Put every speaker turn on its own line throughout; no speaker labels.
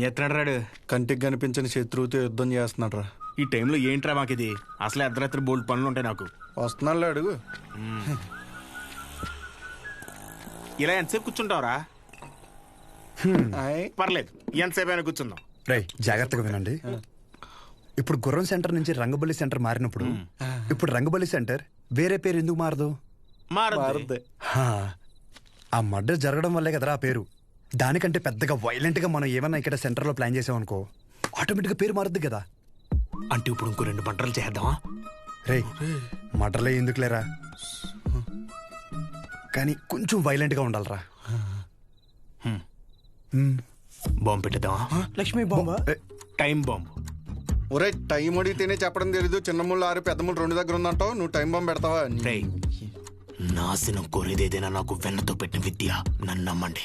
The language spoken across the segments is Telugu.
చేస్తున్నాడు రాడు
కంటికి కనిపించిన శత్రువుతో యుద్ధం చేస్తున్నాడు రా
ఈ టైంలో ఏంట్రా మాకు ఇది అసలు అర్ధరాత్రి బోల్డ్ పనులు ఉంటాయి నాకు.
వస్తున్నాడు అడుగు.
ఇలా ఎంతసేపు కూర్చుంటావురా?
ఆయ్.
పర్లేదు. ఎంతసేపు అయినా కూర్చుందాం.
రై జాగ్రత్తగా వినండి. ఇప్పుడు గుర్రం సెంటర్ నుంచి రంగబల్లి సెంటర్ మారినప్పుడు ఇప్పుడు రంగబల్లి సెంటర్ వేరే పేరు ఎందుకు మారదు?
మారదు
మారుద్ది.
హా, ఆ మర్డర్ జరగడం వల్లే కదరా ఆ పేరు. దానికంటే పెద్దగా వైలెంట్గా మనం ఏమన్నా ఇక్కడ సెంటర్లో ప్లాన్ చేసామనుకో ఆటోమేటిక్గా పేరు మారుద్ది కదా.
అంటే ఇప్పుడు ఇంకో రెండు పంటలు చేద్దామా?
రే మర్డర్లే ఎందుకు లేరా కానీ కొంచెం వైలెంట్గా ఉండాలరా.
బాంబు పెట్టేద్దామా?
లక్ష్మీ బాంబా?
Time bomb.
ఒరే టైం అడిగితేనే చెప్పడం తెలీదు. చిన్న ముళ్ళు ఆరు పెద్ద ముళ్ళు రెండు దగ్గర ఉందంటావు. నువ్వు టైం బాంబు పెడతావా?
రేయ్ నాశనం కోరేదేదైనా నాకు వెన్నతో పెట్టిన విద్య నన్ను నమ్మండి.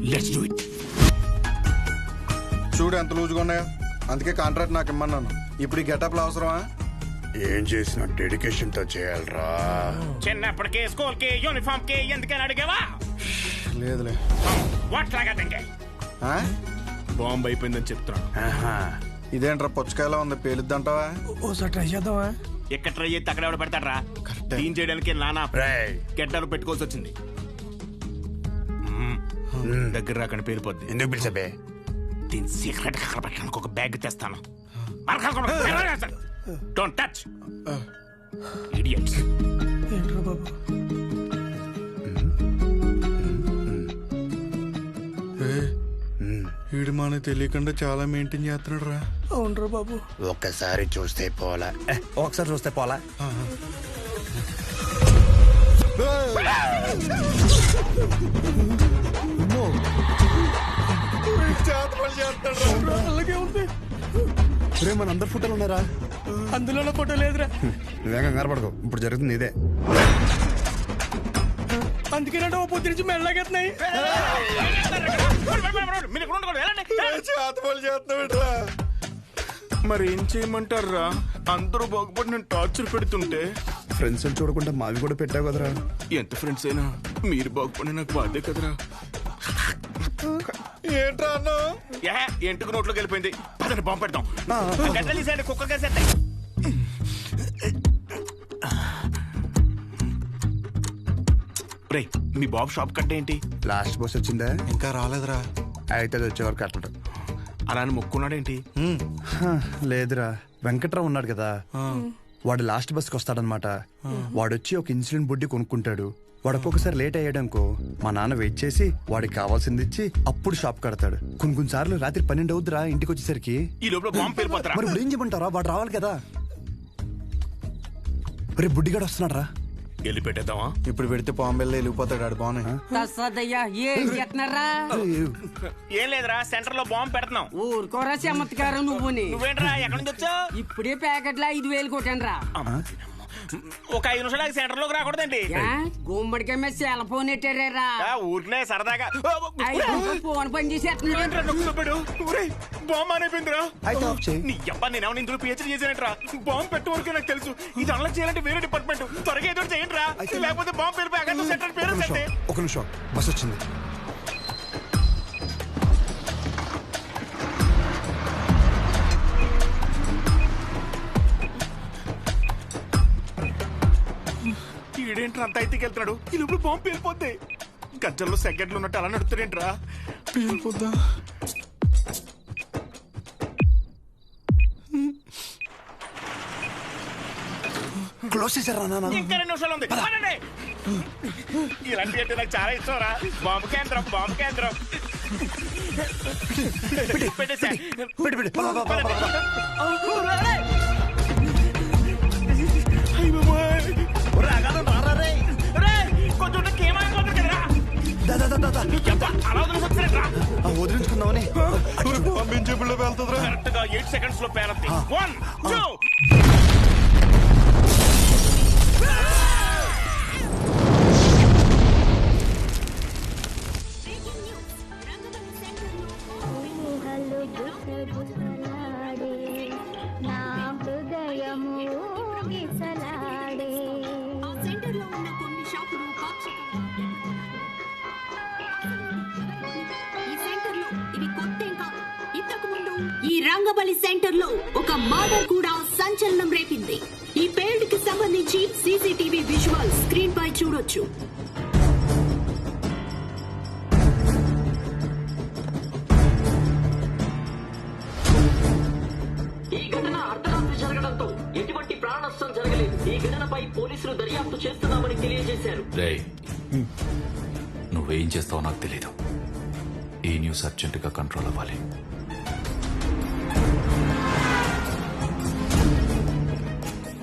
లెట్స్ డూ ఇట్
చూడు ఎంత లూజుగా ఉన్నాయో. అందుకే కాంట్రాక్ట్ నాకు ఇమ్మన్నాను. ఇప్పుడు ఈ గెటప్లు అవసరమా?
ఏం చేసిన డెడికేషన్తో చేయాలరా.
చిన్నప్పటికే స్కూల్కి యూనిఫామ్కి ఎందుకని అడిగావా?
లేదులే.
వాట్ లాగా తింగే.
ఆ?
బాంబు అయిపోయిందని చెప్తున్నాను
ఇదేంట్రా పుచ్చకాయలా ఉంది? పేలుద్దంటావా?
ఓసారి ట్రై చేద్దామా?
ఎక్కడ ట్రై చేస్తే అక్కడ ఎవడ పెడతాడ్రా?
కరెక్టే.
క్లీన్ చేయడానికి నానా గెడ్డలు పెట్టుకోవాల్సి వచ్చింది. దగ్గర రాకండి పేలిపోద్ది
ఎందుకు పిలిచబే?
దీని సీక్రెట్ అక్కడ పెట్టడానికి ఒక బ్యాగ్ తెస్తాను. డోంట్ టచ్ ఇడియట్స్
వీడు మనకు తెలియకుండా చాలా మెయింటైన్ చేస్తున్నాడు రా
అవునరా బాబు.
ఒక్కసారి చూస్తే పోలా. ఒకసారి చూస్తే పోలా.
అలాగే ఉంది
రే మన అందరు ఫోటోలు ఉన్నారా
అందులో ఫోటో లేదురా.
నువ్వేం కంగారు పడకు ఇప్పుడు జరుగుతుంది ఇదే.
అందుకేనంటే ఓ పొద్దు నుంచి మెల్లగెత్తున్నాయి.
మరి ఏం చేయమంటారా అందరూ బాగుపడి నేను టార్చర్ పెడుతుంటే.
ఫ్రెండ్స్ చూడకుండా మావి కూడా పెట్టావు కదరా.
ఎంత ఫ్రెండ్స్ అయినా మీరు బాగుపడి నాకు బాధే కదరా.
ఏంట్రా అన్నా?
ఏ ఎంటుకు నోట్లోకి వెళ్ళిపోయింది. పదండి బాంబు పెడతాం కుక్క కేసేస్తాయి రే మీ బాబు షాప్ కట్ట ఏంటి?
లాస్ట్ బస్ వచ్చిందా?
ఇంకా రాలేదురా.
అయితే అది వచ్చే వరకు
అలా అని మొక్కున్నాడేంటి
హా, లేదురా. వెంకట్రావు ఉన్నాడు కదా. వాడు లాస్ట్ బస్కి వస్తాడనమాట వాడు వచ్చి ఒక ఇన్సులిన్ బుడ్డి కొనుక్కుంటాడు. వాడు ఒక్కొక్కసారి లేట్ అయ్యాడనుకో మా నాన్న వెయిట్ చేసి వాడికి కావాల్సింది ఇచ్చి అప్పుడు షాప్ కడతాడు. కొన్ని కొన్ని సార్లు రాత్రి పన్నెండు అవుద్దిరా ఇంటికి వచ్చేసరికి
ఈ లోపల బాంబు పేలిపోతారా?
మరి ఇప్పుడు ఏం చెప్పంటారా వాడు రావాలి కదా. రే బుడ్డిగాడు వస్తున్నాడు రా
వెళ్ళి పెట్టేద్దామా?
ఇప్పుడు పెడితే పాంబెల్లో వెళ్ళిపోతాడు ఆడు బాగున్నాయి.
తస్సదయ్యా ఏం చేస్తున్నారా
ఏం లేదురా సెంటర్లో బాంబు పెడుతున్నాం.
ఊరుకోరా చమత్కారం నువ్వుని.
నువ్వేంట్రా ఎక్కడి నుంచి వచ్చావు?
ఇప్పుడే ప్యాకెట్లో ఐదు వేలు కొట్టాను రా
ఒక ఐదు నిమిషాలు సెంటర్లోకి రాకూడదండి
గుమ్మడికాయ మీద సెల్ ఫోన్ ఎట్టారా
ఆ, ఊరికనే సరదాగా.
ఫోన్ పని చేసేస్తున్నాడు
బాంబు అనేపోయిందిరా. నీ అబ్బా నేనేమో ఇందులో పిహెచ్డీ చేశానంట్రా? బాంబు పెట్టే వరకు నాకు తెలుసు. ఇది అలా చేయాలంటే వేరే డిపార్ట్మెంట్. త్వరగా ఏదో ఒకటి చేయండిరా. లేకపోతే బాంబు పేరు అక్కడ సెంటర్ పేరు
ఒక నిమిషం. బస్ వచ్చింది.
ఈడేంట్రా అంత అయితే వెళ్తున్నాడు? ఈ లోపల బాంబు పేలిపోద్ది. గజ్జల్లో సెకండ్లు ఉన్నట్టు అలా నడుతాడేంట్రా
పేలిపోద్దా?
క్లోజ్ చేశారా నాన్న?
ఇంకా రెండు నిమిషాలు ఉంది. పదండి. ఇలాంటి అంటే నాకు చాలా ఇష్టం రా బాంబు కేంద్రం బాంబు కేంద్రం. పెట్టేసా.
పెట్టి పెట్టి పద, పద, పద, పద, పద.
కొంచెం కేమాయిపోతుంది
ఆ, వదిలించుకుందామని
పంపించేపుల్లో వెళ్తుందిరా.
కరెక్ట్గా ఎయిట్ సెకండ్స్లో పేరద్ది వన్ టూ
ఈ రంగబలి సెంటర్లో ఒక మర్డర్ కూడా సంచలనం రేపింది. ఈ పేల్డ్కి సంబంధించి సీసీటీవీ విజువల్ స్క్రీన్ పై చూడొచ్చు.
ఈ ఘటన అర్ధరాత్రి జరగడంతో ఎటువంటి ప్రాణ నష్టం జరగలేదు. ఈ ఘటనపై పోలీసులు దర్యాప్తు చేస్తున్నామని తెలియజేశారు.
నువ్వేం చేస్తావో నాకు తెలీదు. ఈ న్యూస్ అర్జెంటుగా కంట్రోల్ అవ్వాలి.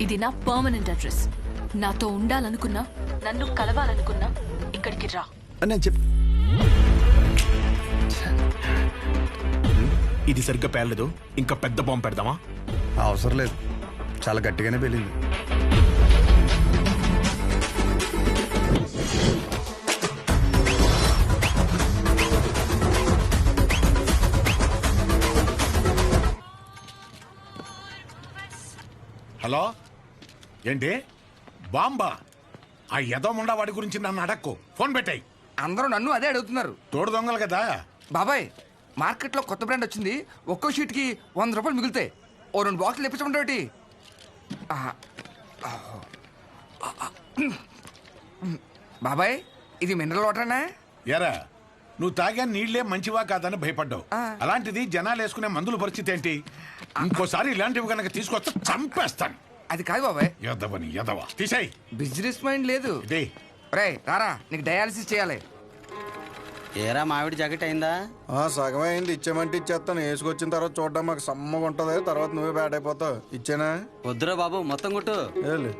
ఇది నా పర్మనెంట్ అడ్రస్ నాతో ఉండాలనుకున్నా నన్ను కలవాలనుకున్నా ఇక్కడికి రా.
అని నేను చెప్
ఇది సరిగ్గా పేర్లేదు ఇంకా పెద్ద బాంబు పెడదామా?
అవసరం లేదు. చాలా గట్టిగానే పెళ్ళింది
హలో? ఏంటి? బాంబా. ఆ యదోముండా వాడి గురించి నన్ను అడక్కు. ఫోన్ పెట్టాయి.
అందరూ నన్ను అదే అడుగుతున్నారు.
తోడు దొంగలు కదా?
బాబాయ్ మార్కెట్లో కొత్త బ్రాండ్ వచ్చింది. ఒక్కో షీట్కి వంద రూపాయలు మిగులుతాయి. ఓ రెండు బాక్సులు ఇప్పించమంటే బాబాయ్ ఇది మినరల్ వాటర్నా?
ఎరా నువ్వు తాగా నీళ్ళే మంచివా కాదని భయపడ్డావు. అలాంటిది జనాలు వేసుకునే మందుల పరిస్థితి ఏంటి? ఇంకోసారి ఇలాంటివి కనుక తీసుకొస్తే చంపేస్తాను.
అది కాదు బాబాయ్.
ఎదవని ఎదవ తీసేయ్.
బిజినెస్ మైండ్ లేదు.
ఇదే.
రే రారా నీకు డయాలసిస్ చేయాలి.
ఏరా మామిడి జాకెట్ అయిందా?
ఆ, సగమే అయింది. ఇచ్చేమంటే ఇచ్చేస్తాను. వేసుకొచ్చిన తర్వాత చూడడం మాకు సమ్మగా ఉంటది. తర్వాత నువ్వే బ్యాడ్ అయిపోతావు. ఇచ్చేనా?
వద్దురా బాబు మొత్తం కొట్టు.
ఏలే.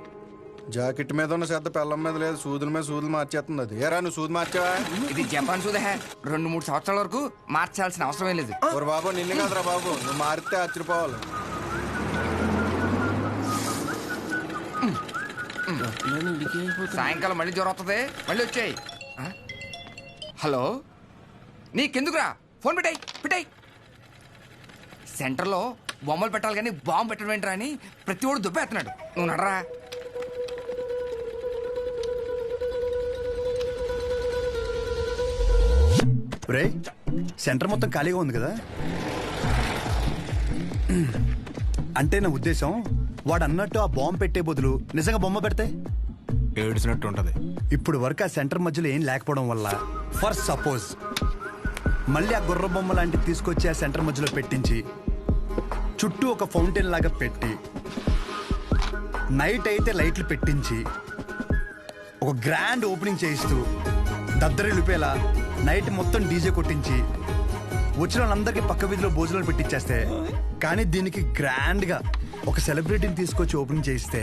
జాకెట్ మీద ఉన్న శ్రద్ధ పెళ్ళం మీద లేదు. సూదుల మీద సూదులు మార్చేస్తుంది అది. ఏరా నువ్వు సూది మార్చావా?
ఇది జపాన్ సూదే. రెండు మూడు సంవత్సరాల వరకు మార్చాల్సిన అవసరమే లేదు.
ఓరి బాబు నిన్ను కాదురా బాబు. నువ్వు మారితే ఆశ్చర్యపోవాలి.
సాయంకాలం మళ్ళీ జ్వరం వస్తుంది మళ్ళీ వచ్చాయి. హలో? నీకెందుకురా? ఫోన్ పెట్టాయి పెట్టాయి. సెంటర్లో బొమ్మలు పెట్టాలి కానీ బాంబు పెట్టడం ఏంట్రా అని ప్రతి ఒడు దుబ్బేస్తున్నాడు నువ్వు నడరా.
రే సెంటర్ మొత్తం ఖాళీగా ఉంది కదా? అంటే నా ఉద్దేశం వాడు అన్నట్టు ఆ బాంబు పెట్టే బదులు నిజంగా బొమ్మ పెడితే
ఏడ్చినట్టు ఉంటది.
ఇప్పుడు వరకు ఆ సెంటర్ మధ్యలో ఏం లేకపోవడం వల్ల ఫర్ సపోజ్ మళ్ళీ ఆ గుర్ర బొమ్మ లాంటిది తీసుకొచ్చి ఆ సెంటర్ మధ్యలో పెట్టించి చుట్టూ ఒక ఫౌంటైన్ లాగా పెట్టి నైట్ అయితే లైట్లు పెట్టించి ఒక గ్రాండ్ ఓపెనింగ్ చేయిస్తూ దద్దరిల్లిపేలా నైట్ మొత్తం డీజే కొట్టించి వచ్చిన వాళ్ళందరికీ పక్క వీధిలో భోజనాలు పెట్టించేస్తే కానీ దీనికి గ్రాండ్గా ఒక సెలబ్రిటీని తీసుకొచ్చి ఓపెనింగ్ చేయిస్తే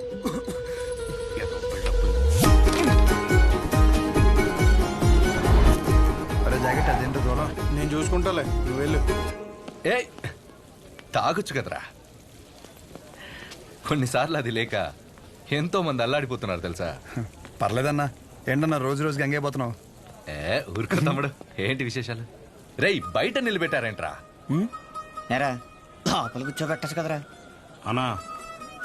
నేను చూసుకుంటాలే. నువ్వు వెళ్ళు.
ఏ తాగొచ్చు కదరా. కొన్నిసార్లు అది లేక ఎంతో మంది అల్లాడిపోతున్నారు తెలుసా?
పర్లేదన్నా ఏంటన్నా రోజు రోజు గంగైపోతున్నావు
ఏ ఊరుకో తమ్ముడు. ఏంటి విశేషాలు? రేయ్ బయట నిలబెట్టారేంట్రా?
నేరా లోపల కూర్చోబెట్టచ్చు కదరా.
అన్నా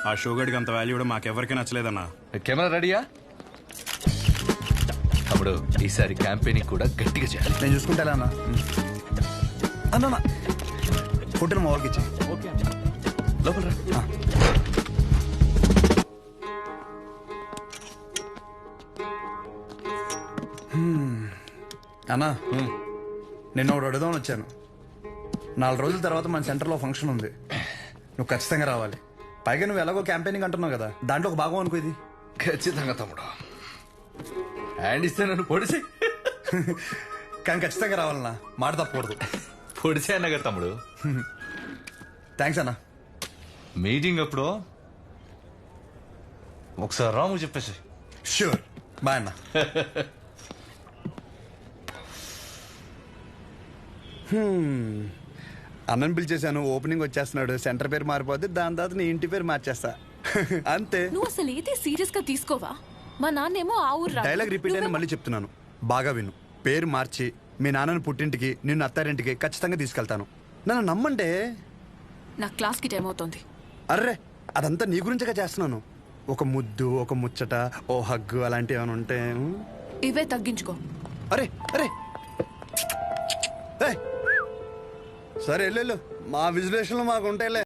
ఆ షోగడికి అంత వాల్యూ కూడా మాకెవరికి నచ్చలేదన్నా.
కెమెరా రెడీయా? తమ్ముడు ఈసారి క్యాంపెయినింగ్ కూడా గట్టిగా చేయాలి.
నేను చూసుకుంటా అన్న. అన్న ఫోటోని మా వాళ్ళకి ఇచ్చి.
లోపల రా.
అన్నా నిన్న ఒకటి అడుగుదామని వచ్చాను. నాలుగు రోజుల తర్వాత మన సెంటర్లో ఫంక్షన్ ఉంది. నువ్వు ఖచ్చితంగా రావాలి. పైగా నువ్వు ఎలాగో క్యాంపెయినింగ్ అంటున్నావు కదా దాంట్లో ఒక భాగం అనుకో ఇది.
ఖచ్చితంగా తమ్ముడు. హ్యాండ్ ఇస్తే నన్ను పొడిసి.
కానీ ఖచ్చితంగా రావాలన్నా మాట తప్పకూడదు.
పొడిసే అన్నగా తమ్ముడు?
థ్యాంక్స్ అన్నా.
మీటింగ్ అప్పుడు ఒకసారి రాము చెప్పేసి.
షూర్ బాయ్ అన్న. హ్మ్. అన్నని పిలిచేశాను ఓపెనింగ్ వచ్చేస్తున్నాడు సెంటర్ పేరు మారిపోతే దాని తర్వాత నీ ఇంటి పేరు మార్చేస్తా. అంతే.
నువ్వు అసలు ఏది సీరియస్గా తీసుకోవా? మా నాన్నేమో ఆ ఊరు.
డైలాగ్ రిపీట్ అయినా మళ్ళీ చెప్తున్నాను. బాగా విను. పేరు మార్చి మీ నాన్నని పుట్టింటికి నిన్ను అత్తారింటికి ఖచ్చితంగా తీసుకెళ్తాను. నన్ను నమ్మంటే?
నా క్లాస్కి టైం అవుతోంది.
అర్రే అదంతా నీ గురించగా చేస్తున్నాను. ఒక ముద్దు ఒక ముచ్చట ఓ హగ్గు అలాంటివి ఏమైనా ఉంటే ఉం?
ఇవే తగ్గించుకో.
అరే అరే! ఏయ్! సరే వెళ్ళు వెళ్ళు. మా విజులేషన్లు మాకు ఉంటాయిలే.